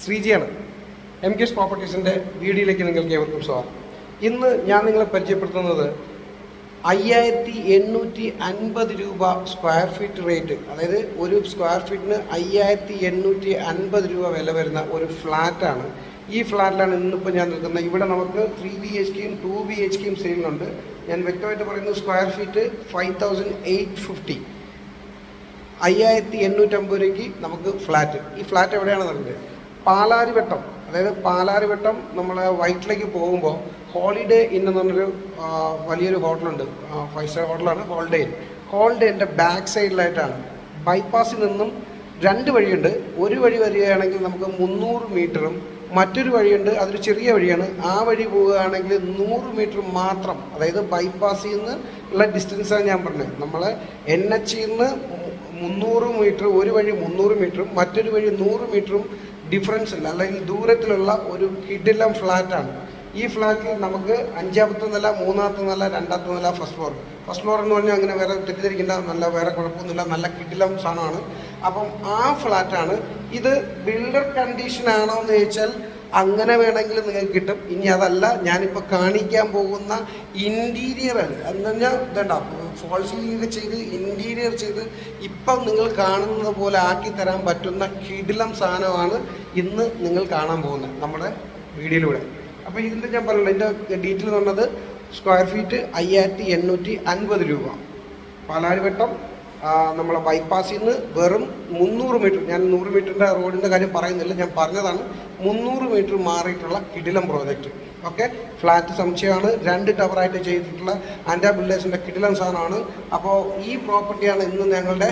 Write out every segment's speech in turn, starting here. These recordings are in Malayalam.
ശ്രീജിയാണ്. എം കെ എസ് പ്രോപ്പർട്ടീസിന്റെ വീഡിയോയിലേക്ക് നിങ്ങൾക്ക് ഏവർക്കും സ്വാഗതം. ഇന്ന് ഞാൻ നിങ്ങളെ പരിചയപ്പെടുത്തുന്നത് അയ്യായിരത്തി എണ്ണൂറ്റി അൻപത് രൂപ സ്ക്വയർ ഫീറ്റ് റേറ്റ് അതായത് ഒരു സ്ക്വയർ ഫീറ്റിന് അയ്യായിരത്തി എണ്ണൂറ്റി അൻപത് രൂപ വില വരുന്ന ഒരു ഫ്ലാറ്റാണ് ഈ ഫ്ലാറ്റിലാണ് ഇന്നിപ്പോൾ ഞാൻ നിൽക്കുന്നത്. ഇവിടെ നമുക്ക് ത്രീ ബി എച്ച് കെയും ടു ബി എച്ച് കെയും സെയിലുണ്ട് ഞാൻ വ്യക്തമായിട്ട് പറയുന്നത് square feet five thousand eight fifty അയ്യായിരത്തി എണ്ണൂറ്റമ്പത് രൂപയ്ക്ക് നമുക്ക് ഫ്ലാറ്റ് ഈ ഫ്ലാറ്റ് എവിടെയാണ് നടക്കുന്നത് പാലാരിവട്ടം. അതായത് പാലാരിവട്ടം നമ്മൾ വൈറ്റിലേക്ക് പോകുമ്പോൾ ഹോളിഡേ ഇൻ എന്ന് പറഞ്ഞൊരു വലിയൊരു ഹോട്ടലുണ്ട്. ഫൈവ് സ്റ്റാർ ഹോട്ടലാണ് ഹോളിഡേ ഇൻ. ഹോളിഡേ എന്റെ ബാക്ക് സൈഡിലായിട്ടാണ്. ബൈപ്പാസിൽ നിന്നും രണ്ട് വഴിയുണ്ട്. ഒരു വഴി വരികയാണെങ്കിൽ നമുക്ക് മുന്നൂറ് മീറ്ററും മറ്റൊരു വഴിയുണ്ട്. അതൊരു ചെറിയ വഴിയാണ്. ആ വഴി പോവുകയാണെങ്കിൽ നൂറ് മീറ്റർ മാത്രം. അതായത് ബൈപ്പാസിൽ നിന്ന് ഉള്ള ഡിസ്റ്റൻസാണ് ഞാൻ പറഞ്ഞത്. നമ്മൾ എൻ എച്ചിൽ നിന്ന് മുന്നൂറ് മീറ്റർ ഒരു വഴി മുന്നൂറ് മീറ്ററും മറ്റൊരു വഴി നൂറ് മീറ്ററും ഡിഫറൻസ് ഇല്ല. അല്ലെങ്കിൽ ദൂരത്തിലുള്ള ഒരു കിടിലം ഫ്ലാറ്റാണ് ഈ ഫ്ലാറ്റിൽ നമുക്ക് അഞ്ചാമത്തെ നില മൂന്നാമത്തെ നില രണ്ടാമത്തെ നില ഫസ്റ്റ് ഫ്ലോർ ഫസ്റ്റ് ഫ്ലോർ എന്ന് പറഞ്ഞാൽ അങ്ങനെ വേറെ തെറ്റിദ്ധരിക്കേണ്ട. നല്ല വേറെ കുഴപ്പമൊന്നുമില്ല. നല്ല കിഡിലം സാധനമാണ്. അപ്പം ആ ഫ്ലാറ്റാണ് ഇത് ബിൽഡർ കണ്ടീഷൻ ആണോ എന്ന് ചോദിച്ചാൽ അങ്ങനെ വേണമെങ്കിൽ നിങ്ങൾക്ക് കിട്ടും. ഇനി അതല്ല ഞാനിപ്പോൾ കാണിക്കാൻ പോകുന്ന ഇന്റീരിയർ എന്ന് പറഞ്ഞാൽ ഇതണ്ട ഫോൾ സീലിംഗ് ചെയ്ത് ഇന്റീരിയർ ചെയ്ത് ഇപ്പം നിങ്ങൾ കാണുന്നത് പോലെ ആക്കി തരാൻ പറ്റുന്ന കിടിലം സാധനമാണ് ഇന്ന് നിങ്ങൾ കാണാൻ പോകുന്നത് നമ്മുടെ വീഡിയോയിലൂടെ. അപ്പോൾ ഇതിന്റെ ഞാൻ പറഞ്ഞില്ല ഇതിന്റെ ഡീറ്റെയിൽ പറഞ്ഞത് സ്ക്വയർ ഫീറ്റ് അയ്യായിരത്തി എണ്ണൂറ്റി അൻപത് രൂപ. പാലാരിവട്ടം നമ്മളെ ബൈപ്പാസിൽ നിന്ന് വെറും മുന്നൂറ് മീറ്റർ ഞാൻ നൂറ് മീറ്ററിന്റെ റോഡിന്റെ കാര്യം പറയുന്നില്ല ഞാൻ പറഞ്ഞതാണ് മുന്നൂറ് മീറ്റർ മാറിയിട്ടുള്ള കിടിലം പ്രോജക്റ്റ് ഓക്കെ ഫ്ലാറ്റ് സമുച്ചയമാണ് രണ്ട് ടവറായിട്ട് ചെയ്തിട്ടുള്ള ആൻഡാ ബിൽഡേഴ്സിന്റെ കിടിലം സാധനമാണ്. അപ്പോൾ ഈ പ്രോപ്പർട്ടിയാണ് ഇന്ന് ഞങ്ങളുടെ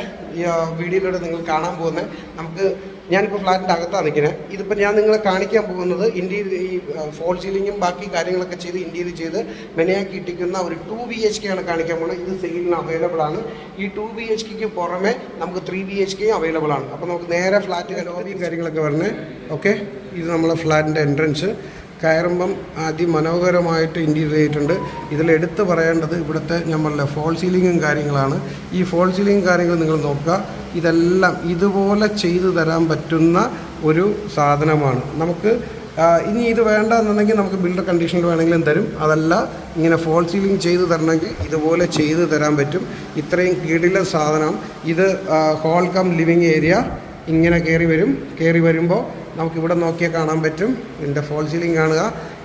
വീഡിയോയിലൂടെ നിങ്ങൾ കാണാൻ പോകുന്നത്. നമുക്ക് ഞാനിപ്പോൾ ഫ്ലാറ്റിന്റെ അകത്താണ് നിൽക്കുന്നത് ഇതിപ്പോൾ ഞാൻ നിങ്ങളെ കാണിക്കാൻ പോകുന്നത് ഇന്ത്യയിൽ ഈ ഫോൾ സീലിങ്ങും ബാക്കി കാര്യങ്ങളൊക്കെ ചെയ്ത് ഇന്ത്യയിൽ ചെയ്ത് മെനയാക്കി ഇട്ടിക്കുന്ന ഒരു ടു ബി എച്ച് കെ ആണ് കാണിക്കാൻ പോകുന്നത്. ഇത് സെയിലിന് അവൈലബിൾ ആണ്. ഈ ടു ബി എച്ച് കെക്ക് പുറമെ നമുക്ക് ത്രീ ബി എച്ച് കെയും അവൈലബിൾ ആണ്. അപ്പോൾ നമുക്ക് നേരെ ഫ്ലാറ്റ് ലോബിയും കാര്യങ്ങളൊക്കെ വരണേ. ഓക്കെ ഇത് നമ്മളെ ഫ്ലാറ്റിന്റെ എൻട്രൻസ് കയറുമ്പം അതിമനോഹരമായിട്ട് ഇന്റീരിയർ ചെയ്തിട്ടുണ്ട്. ഇതിൽ എടുത്തു പറയേണ്ടത് ഇവിടുത്തെ നമ്മളുടെ ഫോൾ സീലിങ്ങും കാര്യങ്ങളാണ്. ഈ ഫോൾ സീലിംഗ് കാര്യങ്ങൾ നിങ്ങൾ നോക്കുക. ഇതെല്ലാം ഇതുപോലെ ചെയ്തു തരാൻ പറ്റുന്ന ഒരു സാധനമാണ്. നമുക്ക് ഇനി ഇത് വേണ്ട എന്നുണ്ടെങ്കിൽ നമുക്ക് ബിൽഡർ കണ്ടീഷനിൽ വേണമെങ്കിലും തരും. അതല്ല ഇങ്ങനെ ഫോൾ സീലിംഗ് ചെയ്ത് തരണമെങ്കിൽ ഇതുപോലെ ചെയ്തു തരാൻ പറ്റും. ഇത്രയും കീടിലെ സാധനം. ഇത് ഹോൾ കം ലിവിങ് ഏരിയ ഇങ്ങനെ കയറി വരും. കയറി വരുമ്പോൾ നമുക്കിവിടെ നോക്കിയാൽ കാണാൻ പറ്റും. ഇതിന്റെ ഫോൾ സീലിംഗ് കാണുക.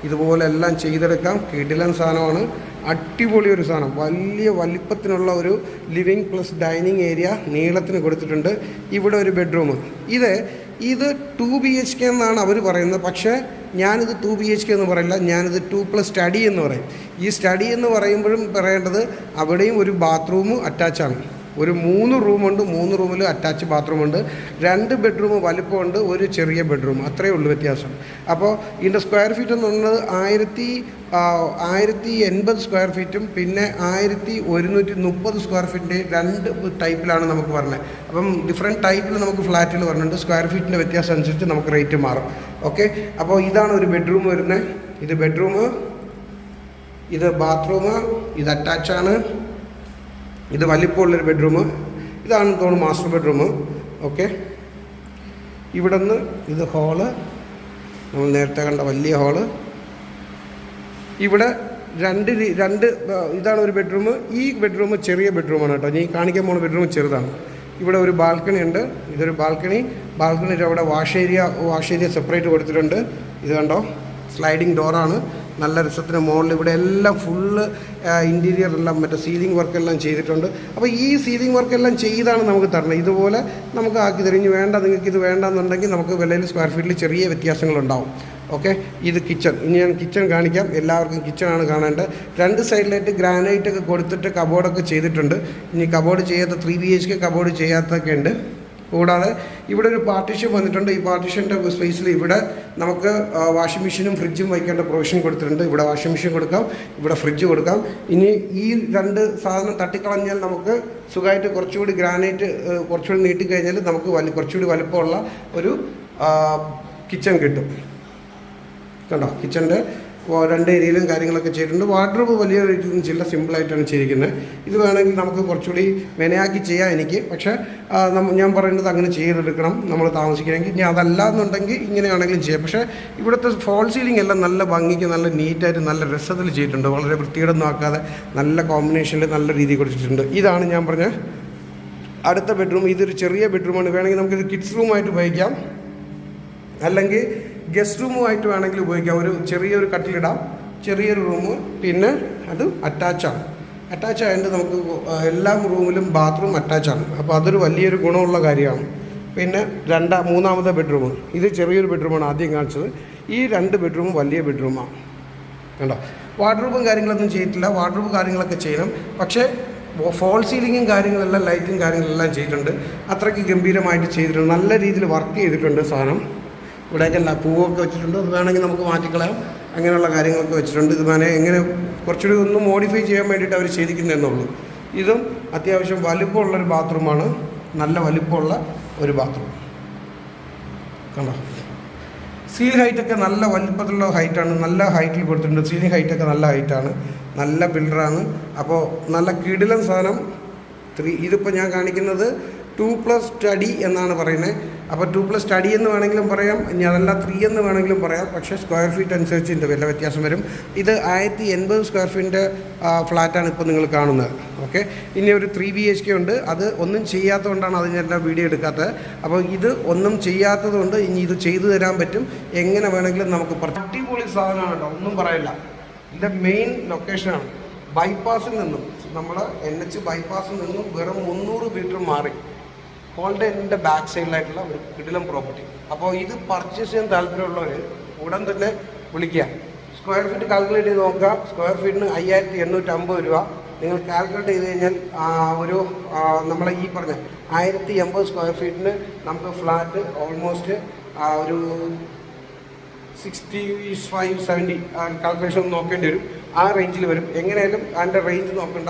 ഇതുപോലെ എല്ലാം ചെയ്തെടുക്കാം. കിടിലൻ സാധനമാണ്. അടിപൊളി ഒരു സാധനം. വലിയ വലിപ്പത്തിനുള്ള ഒരു ലിവിങ് പ്ലസ് ഡൈനിങ് ഏരിയ നീളത്തിന് കൊടുത്തിട്ടുണ്ട്. ഇവിടെ ഒരു ബെഡ്റൂം. ഇത് ഇത് ടു ബി എച്ച് കെ എന്നാണ് അവർ പറയുന്നത്. പക്ഷേ ഞാനിത് ടു ബി എച്ച് കെ എന്ന് പറയില്ല. ഞാനിത് ടു പ്ലസ് സ്റ്റഡി എന്ന് പറയും. ഈ സ്റ്റഡി എന്ന് പറയുമ്പോഴും പറയേണ്ടത് അവിടെയും ഒരു ബാത്റൂം അറ്റാച്ചാണ്. ഒരു മൂന്ന് റൂമുണ്ട് മൂന്ന് റൂമിൽ അറ്റാച്ച് ബാത്റൂമുണ്ട് രണ്ട് ബെഡ്റൂം വലിപ്പമുണ്ട് ഒരു ചെറിയ ബെഡ്റൂം അത്രയേ ഉള്ളൂ വ്യത്യാസം. അപ്പോൾ ഇതിന്റെ സ്ക്വയർ ഫീറ്റ് എന്ന് പറയുന്നത് ആയിരത്തി ആയിരത്തി എൺപത് സ്ക്വയർ ഫീറ്റും പിന്നെ ആയിരത്തി ഒരുന്നൂറ്റി മുപ്പത് സ്ക്വയർ ഫീറ്റിന്റെ രണ്ട് ടൈപ്പിലാണ് നമുക്ക് പറഞ്ഞത്. അപ്പം ഡിഫറെന്റ് ടൈപ്പിൽ നമുക്ക് ഫ്ലാറ്റുകൾ പറഞ്ഞിട്ടുണ്ട്. സ്ക്വയർ ഫീറ്റിന്റെ വ്യത്യാസം അനുസരിച്ച് നമുക്ക് റേറ്റ് മാറും. ഓക്കെ അപ്പോൾ ഇതാണ് ഒരു ബെഡ്റൂം വരുന്നത്. ഇത് ബെഡ്റൂം ഇത് ബാത്റൂം ഇത് അറ്റാച്ചാണ് ഇത് വലിപ്പമുള്ളൊരു ബെഡ്റൂം ഇതാണ് തോന്നുന്നു മാസ്റ്റർ ബെഡ്റൂം ഓക്കെ ഇവിടെ നിന്ന് ഇത് ഹോൾ നമ്മൾ നേരത്തെ കണ്ട വലിയ ഹോൾ ഇവിടെ രണ്ട് രണ്ട് ഇതാണ് ഒരു ബെഡ്റൂം ഈ ബെഡ്റൂം ചെറിയ ബെഡ്റൂമാണ് കേട്ടോ. ഞാൻ കാണിക്കാൻ പോകുന്ന ബെഡ്റൂം ചെറുതാണ്. ഇവിടെ ഒരു ബാൽക്കണി ഉണ്ട്. ഇതൊരു ബാൽക്കണി ബാൽക്കണിയുടെ അവിടെ wash area wash area separate കൊടുത്തിട്ടുണ്ട്. ഇത് കണ്ടോ? സ്ലൈഡിങ് ഡോറാണ് നല്ല രസത്തിന് മുകളിൽ ഇവിടെ എല്ലാം ഫുള്ള് ഇന്റീരിയർ എല്ലാം മറ്റേ സീലിംഗ് വർക്കെല്ലാം ചെയ്തിട്ടുണ്ട്. അപ്പോൾ ഈ സീലിംഗ് വർക്കെല്ലാം ചെയ്താണ് നമുക്ക് തരണം. ഇതുപോലെ നമുക്ക് ആക്കി തരിഞ്ഞ് വേണ്ട നിങ്ങൾക്ക് ഇത് വേണ്ടെന്നുണ്ടെങ്കിൽ നമുക്ക് വിലയിൽ സ്ക്വയർ ഫീറ്റിൽ ചെറിയ വ്യത്യാസങ്ങളുണ്ടാവും. ഓക്കെ ഇത് കിച്ചൺ ഇനി ഞാൻ കിച്ചൺ കാണിക്കാം. എല്ലാവർക്കും കിച്ചണാണ് കാണേണ്ടത്. രണ്ട് സൈഡിലായിട്ട് ഗ്രാനൈറ്റ് ഒക്കെ കൊടുത്തിട്ട് കബോർഡൊക്കെ ചെയ്തിട്ടുണ്ട്. ഇനി കബോർഡ് ചെയ്യാത്ത three B H K cupboard ചെയ്യാത്തൊക്കെ ഉണ്ട്. കൂടാതെ ഇവിടെ ഒരു പാർട്ടീഷൻ വന്നിട്ടുണ്ട്. ഈ പാർട്ടീഷന്റെ സ്പേസിൽ ഇവിടെ നമുക്ക് വാഷിംഗ് മെഷീനും ഫ്രിഡ്ജും വയ്ക്കേണ്ട പ്രൊവിഷൻ കൊടുത്തിട്ടുണ്ട്. ഇവിടെ വാഷിംഗ് മെഷീൻ കൊടുക്കാം ഇവിടെ ഫ്രിഡ്ജ് കൊടുക്കാം. ഇനി ഈ രണ്ട് സാധനം തട്ടിക്കളഞ്ഞാൽ നമുക്ക് സുഖമായിട്ട് കുറച്ചുകൂടി ഗ്രാനൈറ്റ് കുറച്ചുകൂടി നീട്ടിക്കഴിഞ്ഞാൽ നമുക്ക് വലിയ കുറച്ചുകൂടി വലുപ്പമുള്ള ഒരു കിച്ചൺ കിട്ടും. കണ്ടോ? കിച്ചന്റെ രണ്ട് ഏരിയയിലും കാര്യങ്ങളൊക്കെ ചെയ്തിട്ടുണ്ട്. വാർഡ്രോബ് വലിയ രീതിയിൽ ചില്ല സിമ്പിളായിട്ടാണ് ചെയ്തിരിക്കുന്നത്. ഇത് വേണമെങ്കിൽ നമുക്ക് കുറച്ചുകൂടി വിനയാക്കി ചെയ്യാം എനിക്ക്. പക്ഷേ ഞാൻ പറയുന്നത് അങ്ങനെ ചെയ്തെടുക്കണം. നമ്മൾ താമസിക്കണമെങ്കിൽ. ഇനി അതല്ല എന്നുണ്ടെങ്കിൽ ഇങ്ങനെയാണെങ്കിലും ചെയ്യാം. പക്ഷേ ഇവിടുത്തെ ഫോൾ സീലിംഗ് എല്ലാം നല്ല ഭംഗിക്ക് നല്ല നീറ്റായിട്ട് നല്ല രസത്തിൽ ചെയ്തിട്ടുണ്ട്. വളരെ വൃത്തിയോടൊന്നും ആക്കാതെ നല്ല കോമ്പിനേഷനിൽ നല്ല രീതിയിൽ കൊടുത്തിട്ടുണ്ട്. ഇതാണ് ഞാൻ പറഞ്ഞ അടുത്ത ബെഡ്റൂം ഇതൊരു ചെറിയ ബെഡ്റൂമാണ് വേണമെങ്കിൽ നമുക്കിത് കിഡ്സ് റൂമായിട്ട് ഉപയോഗിക്കാം. അല്ലെങ്കിൽ ഗസ്റ്റ് റൂമുമായിട്ട് വേണമെങ്കിൽ ഉപയോഗിക്കാം. ഒരു ചെറിയൊരു കട്ടിലിടാം ചെറിയൊരു റൂം പിന്നെ അത് അറ്റാച്ചാണ് അറ്റാച്ച് ആയതുകൊണ്ട് നമുക്ക് എല്ലാ റൂമിലും ബാത്റൂം അറ്റാച്ചാണ് അപ്പോൾ അതൊരു വലിയൊരു ഗുണമുള്ള കാര്യമാണ്. പിന്നെ രണ്ടാ മൂന്നാമത്തെ ബെഡ്റൂം ഇത് ചെറിയൊരു ബെഡ്റൂമാണ് ആദ്യം കാണിച്ചത്. ഈ രണ്ട് ബെഡ്റൂമും വലിയ ബെഡ്റൂമാണ് കണ്ടോ? വാർഡ്രോബും കാര്യങ്ങളൊന്നും ചെയ്തിട്ടില്ല. വാർഡ്രോബ് കാര്യങ്ങളൊക്കെ ചെയ്യണം. പക്ഷേ ഫോൾ സീലിങ്ങും കാര്യങ്ങളെല്ലാം ലൈറ്റും കാര്യങ്ങളെല്ലാം ചെയ്തിട്ടുണ്ട്. അത്രയ്ക്ക് ഗംഭീരമായിട്ട് ചെയ്തിട്ടുണ്ട്. നല്ല രീതിയിൽ വർക്ക് ചെയ്തിട്ടുണ്ട് സാധനം. ഇവിടെയൊക്കെ അല്ല പൂവൊക്കെ വെച്ചിട്ടുണ്ട്. അത് വേണമെങ്കിൽ നമുക്ക് മാറ്റിക്കളയാം. അങ്ങനെയുള്ള കാര്യങ്ങളൊക്കെ വെച്ചിട്ടുണ്ട്. ഇത് വേണേൽ എങ്ങനെ കുറച്ചുകൂടി ഒന്ന് മോഡിഫൈ ചെയ്യാൻ വേണ്ടിയിട്ട് അവർ ചെയ്തിരിക്കുന്നതെന്നുള്ളൂ ഇതും അത്യാവശ്യം വലിപ്പമുള്ളൊരു ബാത്റൂമാണ്. നല്ല വലിപ്പമുള്ള ഒരു ബാത്റൂം. കണ്ടോ? സീലിംഗ് ഹൈറ്റൊക്കെ നല്ല വലിപ്പത്തിലുള്ള ഹൈറ്റാണ് നല്ല ഹൈറ്റിൽ കൊടുത്തിട്ടുണ്ട്. സീലിംഗ് ഹൈറ്റൊക്കെ നല്ല ഹൈറ്റാണ് നല്ല ബിൽഡറാണ് അപ്പോൾ നല്ല കിടിലൻ സാധനം. ത്രീ ഇതിപ്പോൾ ഞാൻ കാണിക്കുന്നത് ടു പ്ലസ് സ്റ്റഡി എന്നാണ് പറയുന്നത്. അപ്പോൾ ടു പ്ലസ് സ്റ്റഡി എന്ന് വേണമെങ്കിലും പറയാം. ഇനി അതല്ല ത്രീ എന്ന് വേണമെങ്കിലും പറയാം. പക്ഷേ സ്ക്വയർ ഫീറ്റ് അനുസരിച്ച് ഇതിന്റെ വില വ്യത്യാസം വരും. ഇത് ആയിരത്തി എൺപത് സ്ക്വയർ ഫീറ്റിന്റെ ഫ്ലാറ്റാണ് ഇപ്പോൾ നിങ്ങൾ കാണുന്നത്. ഓക്കെ ഇനി ഒരു ത്രീ ബി എച്ച് കെ ഉണ്ട്. അത് ഒന്നും ചെയ്യാത്തതുകൊണ്ടാണ് അത് ഞാൻ വീഡിയോ എടുക്കാത്തത്. അപ്പോൾ ഇത് ഒന്നും ചെയ്യാത്തതുകൊണ്ട് ഇനി ഇത് ചെയ്തു തരാൻ പറ്റും. എങ്ങനെ വേണമെങ്കിലും നമുക്ക് അടിപൊളി സാധനമാണ് കേട്ടോ. ഒന്നും പറയില്ല. ഇതിന്റെ മെയിൻ ലൊക്കേഷനാണ് ബൈപ്പാസിൽ നിന്നും നമ്മൾ എൻ എച്ച് ബൈപ്പാസിൽ നിന്നും വെറും മുന്നൂറ് മീറ്റർ മാറി. ഹോൾഡേന്റെ ബാക്ക് സൈഡിലായിട്ടുള്ള ഒരു കിടിലം പ്രോപ്പർട്ടി അപ്പോൾ ഇത് പർച്ചേസ് ചെയ്യാൻ താല്പര്യമുള്ളവർ ഉടൻ തന്നെ വിളിക്കുക. സ്ക്വയർ ഫീറ്റ് കാൽക്കുലേറ്റ് ചെയ്ത് നോക്കുക. സ്ക്വയർ ഫീറ്റിന് അയ്യായിരത്തി എണ്ണൂറ്റി അമ്പത് രൂപ. നിങ്ങൾ കാൽക്കുലേറ്റ് ചെയ്ത് കഴിഞ്ഞാൽ ഒരു നമ്മളെ ഈ പറഞ്ഞ ആയിരത്തി എൺപത് സ്ക്വയർ ഫീറ്റിന് നമുക്ക് ഫ്ലാറ്റ് ഓൾമോസ്റ്റ് ഒരു സിക്സ്റ്റി ഫൈവ് സെവന്റി കാൽക്കുലേഷൻ നോക്കേണ്ടി വരും. ആ റേഞ്ചിൽ വരും. എങ്ങനെയായാലും അതിന്റെ റേഞ്ച് നോക്കണ്ട.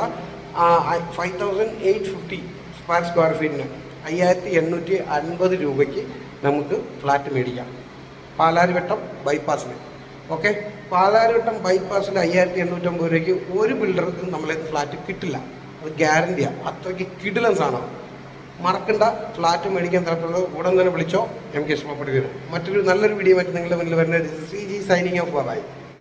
Five thousand eight fifty square square ഫീറ്റിന് അയ്യായിരത്തി എണ്ണൂറ്റി അൻപത് രൂപയ്ക്ക് നമുക്ക് ഫ്ലാറ്റ് മേടിക്കാം. പാലാരിവട്ടം ബൈപ്പാസിന് ഓക്കെ പാലാരിവട്ടം ബൈപ്പാസിൽ അയ്യായിരത്തി എണ്ണൂറ്റമ്പത് രൂപയ്ക്ക് ഒരു ബിൽഡർക്കും നമ്മളെ ഫ്ലാറ്റ് കിട്ടില്ല. അത് ഗ്യാരണ്ടിയാണ് അത്രയ്ക്ക് കിടിലൻ സാധനം. മറക്കണ്ട. ഫ്ലാറ്റ് മേടിക്കാൻ താല്പര്യമുള്ളത് ഉടൻ തന്നെ വിളിച്ചോ. എം കെ വരും മറ്റൊരു നല്ലൊരു വീഡിയോ മറ്റു നിങ്ങളുടെ മുന്നിൽ വരുന്നത് C G signing off bye